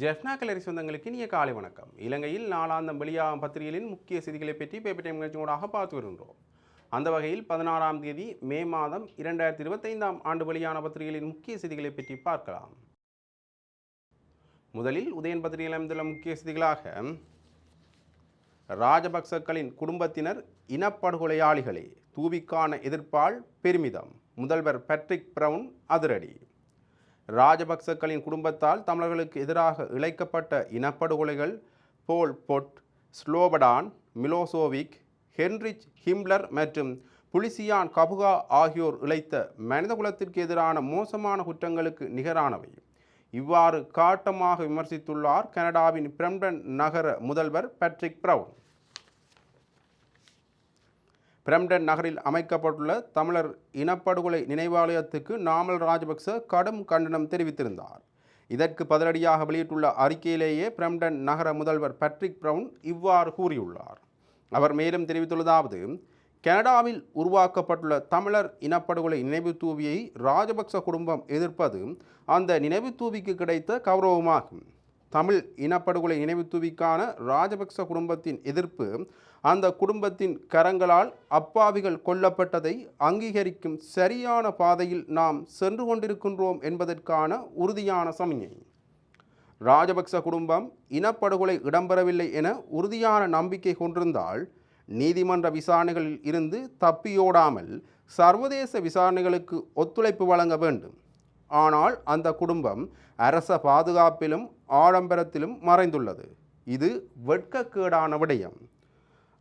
ஜெஃப்னா கலரி சொந்தங்களுக்கு இனிய காலை வணக்கம். இலங்கையில் நாலாந்தம் வெளியாகும் பத்திரிகைகளின் முக்கிய செய்திகளை பற்றி பேப்பர் டைம் நிகழ்ச்சியோடாக பார்த்து வருகின்றோம். அந்த வகையில் பதினாறாம் தேதி மே மாதம் இரண்டாயிரத்தி இருபத்தைந்தாம் ஆண்டு வெளியான பத்திரிகைகளின் முக்கிய செய்திகளை பற்றி பார்க்கலாம். முதலில் உதயன் பத்திரிகையில் அமைந்துள்ள முக்கிய செய்திகளாக ராஜபக்சக்களின் குடும்பத்தினர் இனப்படுகொலையாளிகளே தூவிக்கான எதிர்ப்பால் பெருமிதம். முதல்வர் பேட்ரிக் பிரவுன் அதிரடி. ராஜபக்சக்களின் குடும்பத்தால் தமிழர்களுக்கு எதிராக இழைக்கப்பட்ட இனப்படுகொலைகள் Pol Pot Slobodan Milosevic Heinrich Himmler மற்றும் புலிசியான் கபுகா ஆகியோர் இழைத்த மனிதகுலத்திற்கு எதிரான மோசமான குற்றங்களுக்கு நிகரானவை. இவ்வாறு காட்டமாக விமர்சித்துள்ளார் கனடாவின் பிரம்டன் நகர முதல்வர் பேட்ரிக் பிரவுன். பிரம்டன் நகரில் அமைக்கப்பட்டுள்ள தமிழர் இனப்படுகொலை நினைவாலயத்துக்கு நாமல் ராஜபக்ச கடும் கண்டனம் தெரிவித்திருந்தார். இதற்கு பதிலடியாக வெளியிட்டுள்ள அறிக்கையிலேயே பிரம்டன் நகர முதல்வர் பேட்ரிக் பிரவுன் இவ்வாறு கூறியுள்ளார். அவர் மேலும் தெரிவித்துள்ளதாவது கனடாவில் உருவாக்கப்பட்டுள்ள தமிழர் இனப்படுகொலை நினைவு தூவியை ராஜபக்ச குடும்பம் எதிர்ப்பது அந்த நினைவு தூவிக்கு கிடைத்த கௌரவமாகும். தமிழ் இனப்படுகொலை நினைவு தூவிக்கான ராஜபக்ச குடும்பத்தின் எதிர்ப்பு அந்த குடும்பத்தின் கரங்களால் அப்பாவிகள் கொல்லப்பட்டதை அங்கீகரிக்கும் சரியான பாதையில் நாம் சென்று கொண்டிருக்கின்றோம் என்பதற்கான உறுதியான சமிஞை. ராஜபக்ச குடும்பம் இனப்படுகொலை இடம்பெறவில்லை என உறுதியான நம்பிக்கை கொண்டிருந்தால் நீதிமன்ற விசாரணைகளில் இருந்து தப்பியோடாமல் சர்வதேச விசாரணைகளுக்கு ஒத்துழைப்பு வழங்க வேண்டும். ஆனால் அந்த குடும்பம் அரச பாதுகாப்பிலும் ஆடம்பரத்திலும் மறைந்துள்ளது. இது வெட்கக்கேடான விடயம்.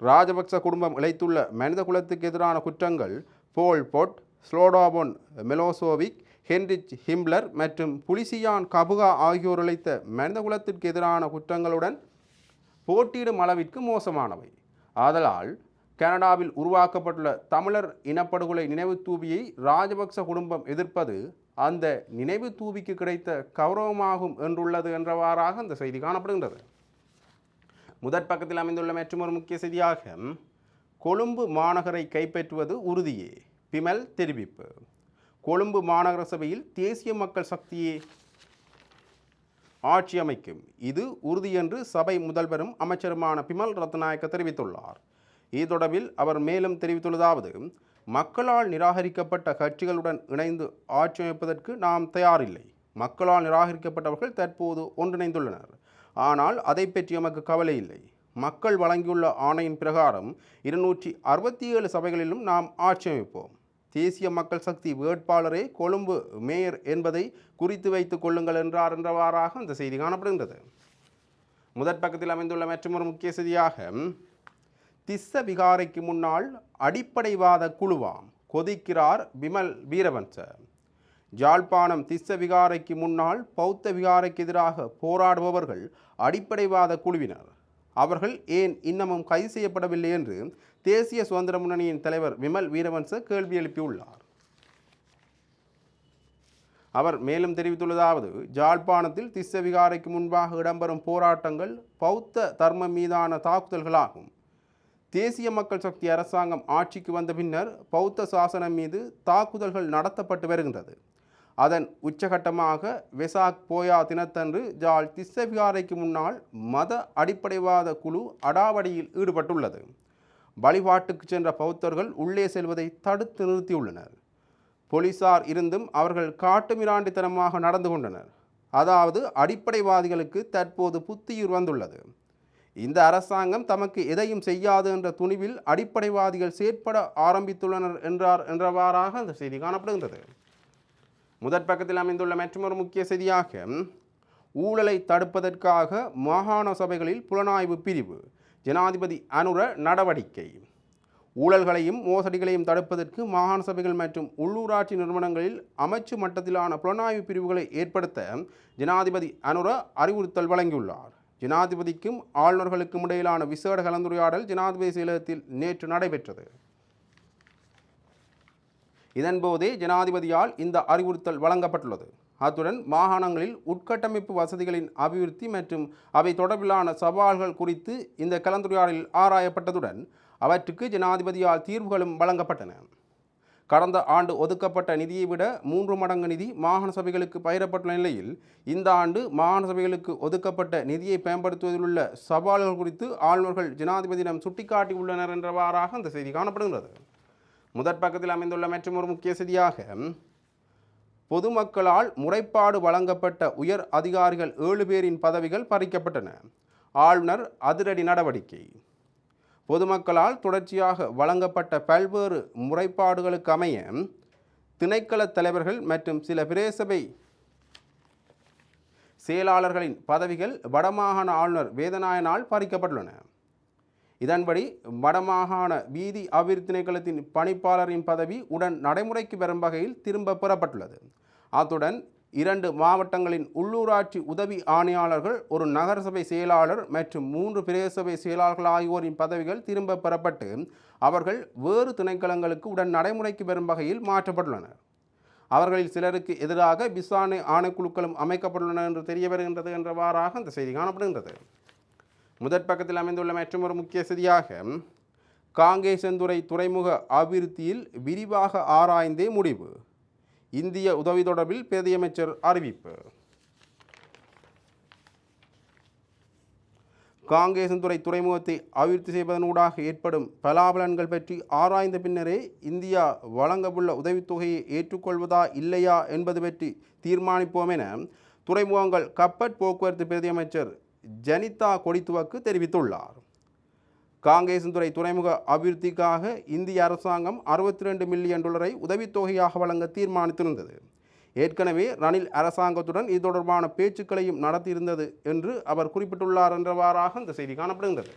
ராஜபக்ச குடும்பம் இழைத்துள்ள மனித குலத்துக்கு எதிரான குற்றங்கள் போல் பொட் ஸ்லோடாபொன் மெலோசோவிக் ஹென்ரிச் ஹிம்லர் மற்றும் புலிசியான் கபுகா ஆகியோர் இழைத்த மனித குலத்திற்கு எதிரான குற்றங்களுடன் போட்டியிடும் அளவிற்கு மோசமானவை. ஆதலால் கனடாவில் உருவாக்கப்பட்டுள்ள தமிழர் இனப்படுகொலை நினைவு தூபியை ராஜபக்ச குடும்பம் எதிர்ப்பது அந்த நினைவு தூபிக்கு கிடைத்த கௌரவமாகும் என்றுள்ளது என்றவாறாக அந்த செய்தி காணப்படுகின்றது. முதற் பக்கத்தில் அமைந்துள்ள மற்றொரு முக்கிய செய்தியாக கொழும்பு மாநகரை கைப்பற்றுவது உறுதியே. பிமல் தெரிவிப்பு. கொழும்பு மாநகர சபையில் தேசிய மக்கள் சக்தியே ஆட்சி அமைக்கும். இது உறுதி என்று சபை முதல்வரும் அமைச்சருமான பிமல் ரத்நாயக்க தெரிவித்துள்ளார். இது தொடர்பில் அவர் மேலும் தெரிவித்துள்ளதாவது மக்களால் நிராகரிக்கப்பட்ட கட்சிகளுடன் இணைந்து ஆட்சி அமைப்பதற்கு நாம் தயாரில்லை. மக்களால் நிராகரிக்கப்பட்டவர்கள் தற்போது ஒன்றிணைந்துள்ளனர். ஆனால் அதை பற்றி எமக்கு கவலை இல்லை. மக்கள் வழங்கியுள்ள ஆணையின் பிரகாரம் இருநூற்றி அறுபத்தி ஏழு சபைகளிலும் நாம் ஆட்சி அமைப்போம். தேசிய மக்கள் சக்தி வேட்பாளரே கொழும்பு மேயர் என்பதை குறித்து வைத்துக் கொள்ளுங்கள் என்றார் என்றவாறாக அந்த செய்தி காணப்படுகின்றது. முதற் பக்கத்தில் அமைந்துள்ள மற்றொரு முக்கிய செய்தியாக திஸ்ஸ விகாரைக்கு முன்னால் அடிப்படைவாத குழுவாம் கொதிக்கிறார் விமல் வீரவன்ச. ஜாழ்ப்பாணம் திஸ்ஸ விகாரைக்கு முன்னால் பௌத்த விகாரைக்கு எதிராக போராடுபவர்கள் அடிப்படைவாத குழுவினர். அவர்கள் ஏன் இன்னமும் கைது செய்யப்படவில்லை என்று தேசிய சுதந்திர முன்னணியின் தலைவர் விமல் வீரவன்ச கேள்வி எழுப்பியுள்ளார். அவர் மேலும் தெரிவித்துள்ளதாவது ஜாழ்ப்பாணத்தில் திஸ்ஸ விகாரைக்கு முன்பாக இடம்பெறும் போராட்டங்கள் பௌத்த தர்மம் மீதான தாக்குதல்களாகும். தேசிய மக்கள் சக்தி அரசாங்கம் ஆட்சிக்கு வந்த பின்னர் பௌத்த சாசனம் மீது தாக்குதல்கள் நடத்தப்பட்டு வருகின்றது. அதன் உச்சகட்டமாக வெசாக் போயா தினத்தன்று ஜால் திஸ்ஸவிகாரைக்கு முன்னால் மத அடிப்படைவாத குழு அடாவடியில் ஈடுபட்டுள்ளது. வழிபாட்டுக்கு சென்ற பௌத்தர்கள் உள்ளே செல்வதை தடுத்து நிறுத்தியுள்ளனர். போலீசார் இருந்தும் அவர்கள் காட்டுமிராண்டித்தனமாக நடந்து கொண்டனர். அதாவது அடிப்படைவாதிகளுக்கு தற்போது புத்தியூர் வந்துள்ளது. இந்த அரசாங்கம் தமக்கு எதையும் செய்யாது என்ற துணிவில் அடிப்படைவாதிகள் செயற்பட ஆரம்பித்துள்ளனர் என்றார் என்றவாறாக அந்த செய்தி காணப்படுகின்றது. முதற் பக்கத்தில் அமைந்துள்ள மற்றொரு முக்கிய செய்தியாக ஊழலை தடுப்பதற்காக மாகாண சபைகளில் புலனாய்வு பிரிவு ஜனாதிபதி அனுர நடவடிக்கை. ஊழல்களையும் மோசடிகளையும் தடுப்பதற்கு மாகாண சபைகள் மற்றும் உள்ளூராட்சி நிறுவனங்களில் அமைச்சு மட்டத்திலான புலனாய்வு பிரிவுகளை ஏற்படுத்த ஜனாதிபதி அனுர அறிவுறுத்தல் வழங்கியுள்ளார். ஜனாதிபதிக்கும் ஆளுநர்களுக்கும் இடையிலான விசேட கலந்துரையாடல் ஜனாதிபதி செயலகத்தில் நேற்று நடைபெற்றது. இதன்போதே ஜனாதிபதியால் இந்த அறிவுறுத்தல் வழங்கப்பட்டுள்ளது. அத்துடன் மாகாணங்களில் உட்கட்டமைப்பு வசதிகளின் அபிவிருத்தி மற்றும் அவை தொடர்பிலான சவால்கள் குறித்து இந்த கலந்துரையாடலில் ஆராயப்பட்டதுடன் அவற்றுக்கு ஜனாதிபதியால் தீர்வுகளும் வழங்கப்பட்டன. கடந்த ஆண்டு ஒதுக்கப்பட்ட நிதியை விட மூன்று மடங்கு நிதி மாகாண சபைகளுக்கு பயிரப்பட்டுள்ள நிலையில் இந்த ஆண்டு மாகாண சபைகளுக்கு ஒதுக்கப்பட்ட நிதியை பயன்படுத்துவதில் உள்ள சவால்கள் குறித்து ஆளுநர்கள் ஜனாதிபதியிடம் சுட்டிக்காட்டியுள்ளனர் என்றவாறாக அந்த செய்தி காணப்படுகிறது முதற் பக்கத்தில் அமைந்துள்ள மற்றொரு முக்கிய செய்தியாக பொதுமக்களால் முறைப்பாடு வழங்கப்பட்ட உயர் அதிகாரிகள் ஏழு பேரின் பதவிகள் பறிக்கப்பட்டன. ஆளுநர் அதிரடி நடவடிக்கை. பொதுமக்களால் தொடர்ச்சியாக வழங்கப்பட்ட பல்வேறு முறைப்பாடுகளுக்கு அமைய திணைக்கள தலைவர்கள் மற்றும் சில பிரேசபை செயலாளர்களின் பதவிகள் வடமாகாண ஆளுநர் வேதநாயனால் பறிக்கப்பட்டுள்ளன. இதன்படி வடமாகாண வீதி அபிவிருத்தி திணைக்களத்தின் பணிப்பாளரின் பதவி உடன் நடைமுறைக்கு வரும் வகையில் திரும்ப பெறப்பட்டுள்ளது. அத்துடன் இரண்டு மாவட்டங்களின் உள்ளூராட்சி உதவி ஆணையாளர்கள் ஒரு நகரசபை செயலாளர் மற்றும் மூன்று பிரதேசபை செயலாளர்கள் ஆகியோரின் பதவிகள் திரும்ப பெறப்பட்டு அவர்கள் வேறு திணைக்களங்களுக்கு உடன் நடைமுறைக்கு வரும் வகையில் மாற்றப்பட்டுள்ளனர். அவர்களில் சிலருக்கு எதிராக விசாரணை ஆணைக்குழுக்களும் அமைக்கப்பட்டுள்ளன என்று தெரிய வருகின்றது என்றவாறாக அந்த செய்தி காணப்படுகின்றது. முதற் பக்கத்தில் அமைந்துள்ள மற்றொரு முக்கிய செய்தியாக காங்கேசந்துறை துறைமுக அபிவிருத்தியில் விரிவாக ஆராய்ந்தே முடிவு. இந்திய உதவி தொடர்பில் பிரதியமைச்சர் அறிவிப்பு. காங்கேசன்துறை துறைமுகத்தை அபிவிருத்தி செய்வதனூடாக ஏற்படும் பலாபலன்கள் பற்றி ஆராய்ந்த பின்னரே இந்தியா வழங்கவுள்ள உதவித்தொகையை ஏற்றுக்கொள்வதா இல்லையா என்பது பற்றி தீர்மானிப்போம் என துறைமுகங்கள் கப்பற் போக்குவரத்து பிரதியமைச்சர் ஜனிதா கொடித்துவக்கு தெரிவித்துள்ளார். காங்கேசன்துறை துறைமுக அபிவிருத்திக்காக இந்திய அரசாங்கம் அறுபத்தி ரெண்டு மில்லியன் டாலரை உதவித்தொகையாக வழங்க தீர்மானித்திருந்தது. ஏற்கனவே ரணில் அரசாங்கத்துடன் இது தொடர்பான பேச்சுக்களையும் நடத்தியிருந்தது என்று அவர் குறிப்பிட்டுள்ளார் என்றவாறாக இந்த செய்தி காணப்படுகின்றது.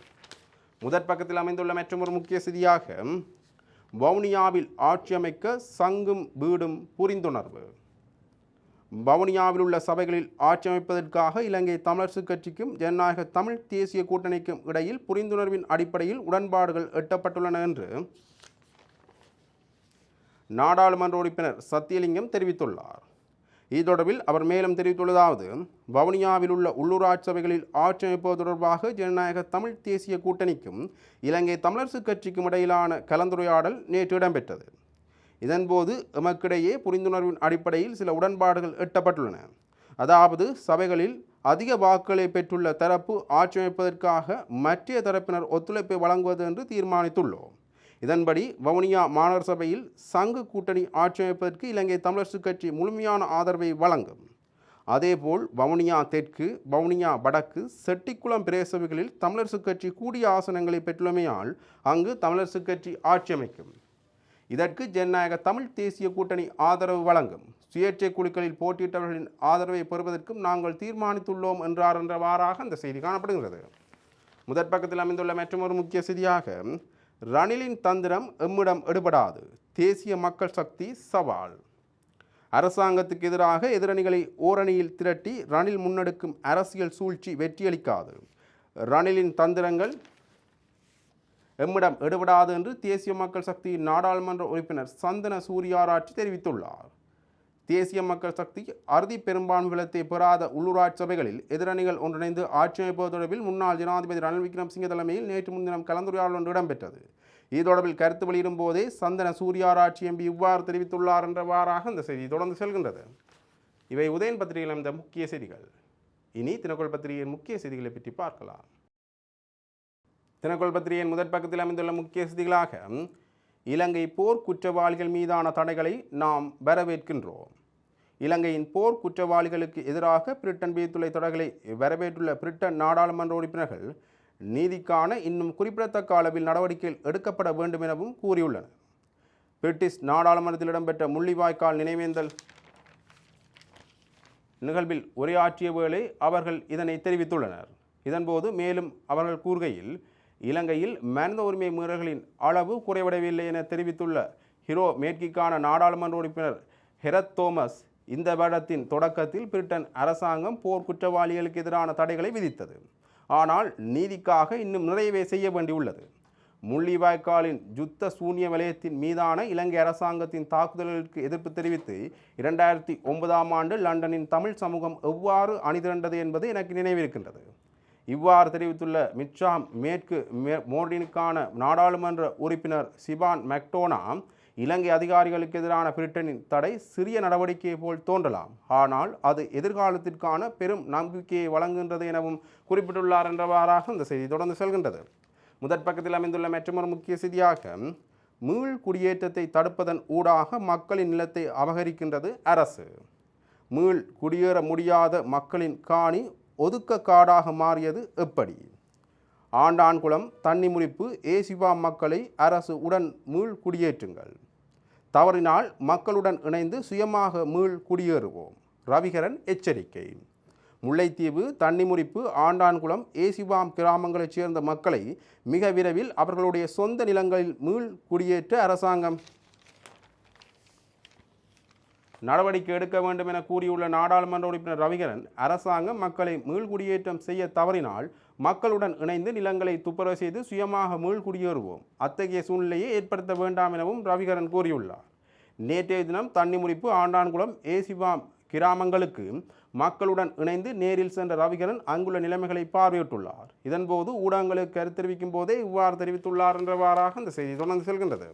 முதற் பக்கத்தில் அமைந்துள்ள மற்றொரு முக்கிய செய்தியாக வவுனியாவில் ஆட்சி அமைக்க சங்கும் வீடும் புரிந்துணர்வு. வவுனியாவில் உள்ள சபைகளில் ஆட்சி அமைப்பதற்காக இலங்கை தமிழரசு கட்சிக்கும் ஜனநாயக தமிழ் தேசிய கூட்டணிக்கும் இடையில் புரிந்துணர்வின் அடிப்படையில் உடன்பாடுகள் எட்டப்பட்டுள்ளன என்று நாடாளுமன்ற உறுப்பினர் சத்தியலிங்கம் தெரிவித்துள்ளார். இது தொடர்பில் அவர் மேலும் தெரிவித்துள்ளதாவது வவுனியாவில் உள்ள உள்ளூராட்சி சபைகளில் ஆட்சி அமைப்பது தொடர்பாக ஜனநாயக தமிழ் தேசிய கூட்டணிக்கும் இலங்கை தமிழரசு கட்சிக்கும் இடையிலான கலந்துரையாடல் நேற்று இடம்பெற்றது. இதன்போது எமக்கிடையே புரிந்துணர்வின் அடிப்படையில் சில உடன்பாடுகள் எட்டப்பட்டுள்ளன. அதாவது சபைகளில் அதிக வாக்குகளை பெற்றுள்ள தரப்பு ஆட்சி அமைப்பதற்காக மற்ற தரப்பினர் ஒத்துழைப்பை வழங்குவது என்று தீர்மானித்துள்ளோம். இதன்படி வவுனியா மாநகர சபையில் சங்கு கூட்டணி ஆட்சி அமைப்பதற்கு இலங்கை தமிழரசு கட்சி முழுமையான ஆதரவை வழங்கும். அதேபோல் வவுனியா தெற்கு வவுனியா வடக்கு செட்டிக்குளம் பிரேசபைகளில் தமிழரசு கட்சி கூடிய ஆசனங்களை பெற்றுள்ளமையால் அங்கு தமிழரசு கட்சி ஆட்சி அமைக்கும் இதற்கு ஜனநாயக தமிழ் தேசிய கூட்டணி ஆதரவு வழங்கும். சுயேட்சை குழுக்களில் போட்டியிட்டவர்களின் ஆதரவை பெறுவதற்கும் நாங்கள் தீர்மானித்துள்ளோம் என்றார் என்றவாறாக அந்த செய்தி காணப்படுகிறது. முதற் பக்கத்தில் அமைந்துள்ள மற்றொரு முக்கிய செய்தியாக ரணிலின் தந்திரம் எம்மிடம் எடுபடாது. தேசிய மக்கள் சக்தி சவால். அரசாங்கத்துக்கு எதிராக எதிரணிகளை ஓரணியில் திரட்டி ரணில் முன்னெடுக்கும் அரசியல் சூழ்ச்சி வெற்றியளிக்காது. ரணிலின் தந்திரங்கள் எம்மிடம் எடுபடாது என்று தேசிய மக்கள் சக்தி நாடாளுமன்ற உறுப்பினர் சந்தன சூரியாராட்சி தெரிவித்துள்ளார். தேசிய மக்கள் சக்தி அறுதி பெரும்பான்மைலத்தை பெறாத உள்ளூராட்சி சபைகளில் எதிரணிகள் ஒன்றிணைந்து ஆட்சி அமைப்பது தொடர்பில் முன்னாள் ஜனாதிபதி ரணில் விக்ரம்சிங்க தலைமையில் நேற்று முன்தினம் கலந்துரையாடல் ஒன்று இடம்பெற்றது. இது தொடர்பில் கருத்து வெளியிடும் போதே சந்தன சூரியாராட்சி எம்பி இவ்வாறு தெரிவித்துள்ளார் என்றவாறாக இந்த செய்தி தொடர்ந்து செல்கின்றது. இவை உதயன் பத்திரிகையில் அமைந்த முக்கிய செய்திகள். இனி தினக்குள் பத்திரிகையின் முக்கிய செய்திகளை பற்றி பார்க்கலாம். தினக்குள் பத்திரிகையின் முதற் பக்கத்தில் அமைந்துள்ள முக்கிய செய்திகளாக இலங்கை போர் குற்றவாளிகள் மீதான தடைகளை நாம் வரவேற்கின்றோம். இலங்கையின் போர் குற்றவாளிகளுக்கு எதிராக பிரிட்டன் விதித்துள்ள தடைகளை வரவேற்றுள்ள பிரிட்டன் நாடாளுமன்ற உறுப்பினர்கள் நீதிக்கான இன்னும் குறிப்பிடத்தக்க அளவில் நடவடிக்கைகள் எடுக்கப்பட வேண்டும் எனவும் கூறியுள்ளனர். பிரிட்டிஷ் நாடாளுமன்றத்தில் இடம்பெற்ற முள்ளிவாய்க்கால் நினைவேந்தல் நிகழ்வில் உரையாற்றிய வேளை அவர்கள் இதனை தெரிவித்துள்ளனர். இதன்போது மேலும் அவர்கள் கூறுகையில் இலங்கையில் மனித உரிமை மீறல்களின் அளவு குறைவடையவில்லை என தெரிவித்துள்ள ஹிரோ மேற்கிக்கான நாடாளுமன்ற உறுப்பினர் ஹெரத் தோமஸ் இந்த வருடத்தின் தொடக்கத்தில் பிரிட்டன் அரசாங்கம் போர் குற்றவாளிகளுக்கு எதிரான தடைகளை விதித்தது. ஆனால் நீதிக்காக இன்னும் நிறையவே செய்ய வேண்டியுள்ளது. முள்ளிவாய்க்காலின் யுத்த சூன்ய வலயத்தின் மீதான இலங்கை அரசாங்கத்தின் தாக்குதல்களுக்கு எதிர்ப்பு தெரிவித்து இரண்டாயிரத்தி ஒன்பதாம் ஆண்டு லண்டனின் தமிழ் சமூகம் எவ்வாறு அணிதிரண்டது என்பது எனக்கு நினைவிருக்கின்றது. இவ்வாறு தெரிவித்துள்ள மிச்சாம் மேற்கு மே மோர்டினுக்கான நாடாளுமன்ற உறுப்பினர் சிபான் மெக்டோனா இலங்கை அதிகாரிகளுக்கு எதிரான பிரிட்டனின் தடை சிறிய நடவடிக்கையை போல் தோன்றலாம். ஆனால் அது எதிர்காலத்திற்கான பெரும் நம்பிக்கையை வழங்குகின்றது எனவும் குறிப்பிட்டுள்ளார் என்றவாறாக இந்த செய்தி தொடர்ந்து செல்கின்றது. முதற் பக்கத்தில் அமைந்துள்ள மற்றொரு முக்கிய செய்தியாக மீள் குடியேற்றத்தை தடுப்பதன் ஊடாக மக்களின் நிலத்தை அபகரிக்கின்றது அரசு. மீள் குடியேற முடியாத மக்களின் காணி ஒதுக்க காடாக மாறியது எப்படி? ஆண்டான்குளம் தண்ணி முறிப்பு ஏசிவா மக்களை அரசு உடன் மீள் குடியேற்றுங்கள். தவறினால் மக்களுடன் இணைந்து சுயமாக மீள் குடியேறுவோம். ரவிகரன் எச்சரிக்கை. முல்லைத்தீவு தன்னிமுறிப்பு ஆண்டான்குளம் ஏசிவாம் கிராமங்களைச் சேர்ந்த மக்களை மிக விரைவில் அவர்களுடைய சொந்த நிலங்களில் மீள் குடியேற்ற அரசாங்கம் நடவடிக்கை எடுக்க வேண்டும் என கூறியுள்ள நாடாளுமன்ற உறுப்பினர் ரவிகரன் அரசாங்கம் மக்களை மீள்குடியேற்றம் செய்ய தவறினால் மக்களுடன் இணைந்து நிலங்களை துப்புரவு செய்து சுயமாக மீள்குடியேறுவோம் அத்தகைய சூழ்நிலையை ஏற்படுத்த வேண்டாம் எனவும் ரவிகரன் கூறியுள்ளார். நேற்றைய தினம் தண்ணிமுறிப்பு ஆண்டான்குளம் ஏசிவாம் கிராமங்களுக்கு மக்களுடன் இணைந்து நேரில் சென்ற ரவிகரன் அங்குள்ள நிலைமைகளை பார்வையிட்டுள்ளார். இதன்போது ஊடகங்களுக்கு கருத்து தெரிவிக்கும் போதே இவ்வாறு தெரிவித்துள்ளார் என்றவாறாக இந்த செய்தி தொடர்ந்து செல்கின்றது.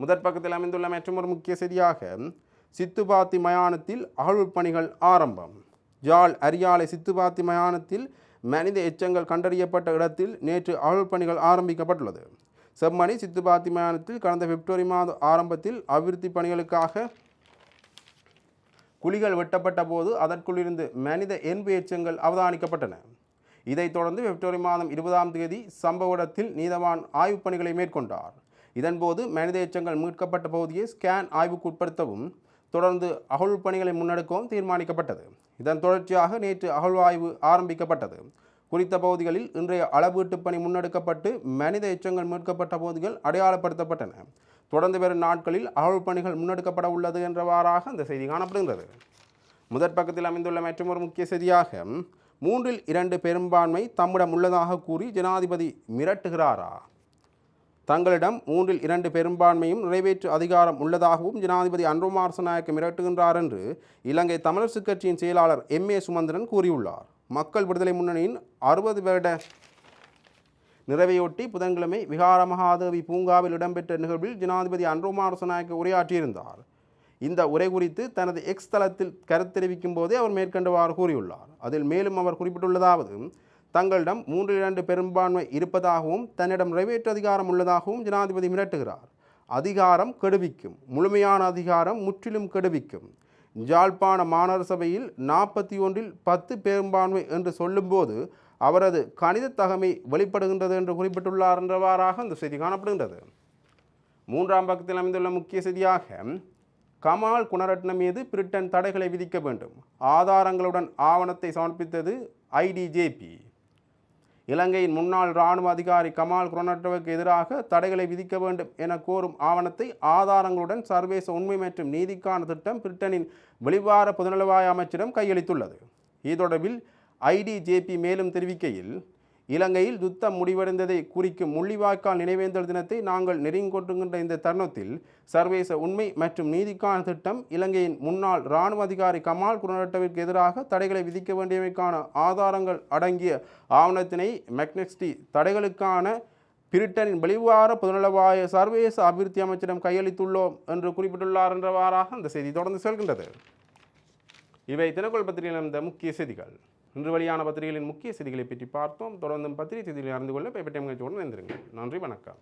முதற் பக்கத்தில் அமைந்துள்ள மற்றொரு முக்கிய செய்தியாக சித்துபாத்தி மயானத்தில் அகழ்வுப் பணிகள் ஆரம்பம். ஜால் அரியாலை சித்துபாத்தி மயானத்தில் மனித எச்சங்கள் கண்டறியப்பட்ட இடத்தில் நேற்று அகழ்வுப் பணிகள் ஆரம்பிக்கப்பட்டுள்ளது. செம்மணி சித்துபாத்தி மயானத்தில் கடந்த பிப்ரவரி மாத ஆரம்பத்தில் அபிவிருத்தி பணிகளுக்காக குழிகள் வெட்டப்பட்ட போது அதற்குள்ளிருந்து மனித என்பு எச்சங்கள் அவதானிக்கப்பட்டன. இதைத் தொடர்ந்து பிப்ரவரி மாதம் இருபதாம் தேதி சம்பவ இடத்தில் நீதவான் ஆய்வுப் பணிகளை மேற்கொண்டார். இதன்போது மனித எச்சங்கள் மீட்கப்பட்ட பகுதியை ஸ்கேன் ஆய்வுக்கு உட்படுத்தவும் தொடர்ந்து அகழ்வு பணிகளை முன்னெடுக்கவும் தீர்மானிக்கப்பட்டது. இதன் தொடர்ச்சியாக நேற்று அகழ்வாய்வு ஆரம்பிக்கப்பட்டது. குறித்த பகுதிகளில் இன்றைய அளவீட்டு பணி முன்னெடுக்கப்பட்டு மனித எச்சங்கள் மீட்கப்பட்ட பகுதிகள் அடையாளப்படுத்தப்பட்டன. தொடர்ந்து வரும் நாட்களில் அகழ்வு பணிகள் முன்னெடுக்கப்பட உள்ளது என்றவாறாக அந்த செய்தி காணப்படுகின்றது. முதற் பக்கத்தில் அமைந்துள்ள மற்றொரு முக்கிய செய்தியாக மூன்றில் இரண்டு பெரும்பான்மை தம்மிடம் உள்ளதாக கூறி ஜனாதிபதி மிரட்டுகிறாரா? தங்களிடம் மூன்றில் இரண்டு பெரும்பான்மையும் நிறைவேற்று அதிகாரம் உள்ளதாகவும் ஜனாதிபதி அன்ருமார்சநாயக்க மிரட்டுகின்றார் என்று இலங்கை தமிழரசுக் கட்சியின் செயலாளர் எம். ஏ. சுமந்திரன் கூறியுள்ளார். மக்கள் விடுதலை முன்னணியின் அறுபது வருட நிறைவையொட்டி புதன்கிழமை விகார மகாதேவி பூங்காவில் இடம்பெற்ற நிகழ்வில் ஜனாதிபதி அன்ருமாரசநாயக்க உரையாற்றியிருந்தார். இந்த உரை குறித்து தனது எக்ஸ் தளத்தில் கருத்து தெரிவிக்கும் போதே அவர் மேற்கண்டவாறு கூறியுள்ளார். அதில் மேலும் அவர் குறிப்பிட்டுள்ளதாவது தங்களிடம் மூன்று இரண்டு பெரும்பான்மை இருப்பதாகவும் தன்னிடம் நிறைவேற்று அதிகாரம் உள்ளதாகவும் ஜனாதிபதி மிரட்டுகிறார். அதிகாரம் கெடுவிக்கும். முழுமையான அதிகாரம் முற்றிலும் கெடுவிக்கும். ஜாழ்ப்பாண மாநகர சபையில் நாற்பத்தி ஒன்றில் பத்து பெரும்பான்மை என்று சொல்லும்போது அவரது கணித தகமை வெளிப்படுகின்றது என்று குறிப்பிட்டுள்ளார் என்றவாறாக இந்த செய்தி காணப்படுகின்றது. மூன்றாம் பக்கத்தில் அமைந்துள்ள முக்கிய செய்தியாக கமால் குணரட்ன மீது பிரிட்டன் தடைகளை விதிக்க வேண்டும். ஆதாரங்களுடன் ஆவணத்தை சமர்ப்பித்தது ஐடிஜேபி இலங்கையின் முன்னாள் இராணுவ அதிகாரி கமால் குரோனட்டோவுக்கு எதிராக தடைகளை விதிக்க வேண்டும் என கோரும் ஆவணத்தை ஆதாரங்களுடன் சர்வதேச உண்மை மற்றும் நீதிக்கான திட்டம் பிரிட்டனின் வெளிவார பொதுநலவாய அமைச்சிடம் கையளித்துள்ளது. இது தொடர்பில் ஐடிஜேபி மேலும் தெரிவிக்கையில் இலங்கையில் யுத்தம் முடிவடைந்ததை குறிக்கும் முள்ளிவாய்க்கால் நினைவேந்தல் தினத்தை நாங்கள் நெருங்கொண்டுகின்ற இந்த தருணத்தில் சர்வதேச உண்மை மற்றும் நீதிக்கான திட்டம் இலங்கையின் முன்னாள் இராணுவ அதிகாரி கமால் குருநட்டவிற்கு எதிராக தடைகளை விதிக்க வேண்டியவைக்கான ஆதாரங்கள் அடங்கிய ஆவணத்தினை மெக்னெக்ஸ்டி தடைகளுக்கான பிரிட்டனின் வெளிவார பொதுநலவாய சர்வதேச அபிவிருத்தி அமைச்சிடம் கையளித்துள்ளோம் என்று குறிப்பிட்டுள்ளார் என்றவாறாக அந்த செய்தி தொடர்ந்து செல்கின்றது. இவை தினக்குள் பத்திரிகையில் இருந்த முக்கிய செய்திகள். இன்று வெளியான பத்திரிகைகளின் முக்கிய செய்திகளை பற்றி பார்த்தோம். தொடர்ந்தும் பத்திரிகை செய்திகளை அறிந்து கொள்ள பேப்பர் டைம் நிகழ்ச்சியோடு இணைந்திருங்கள். நன்றி வணக்கம்.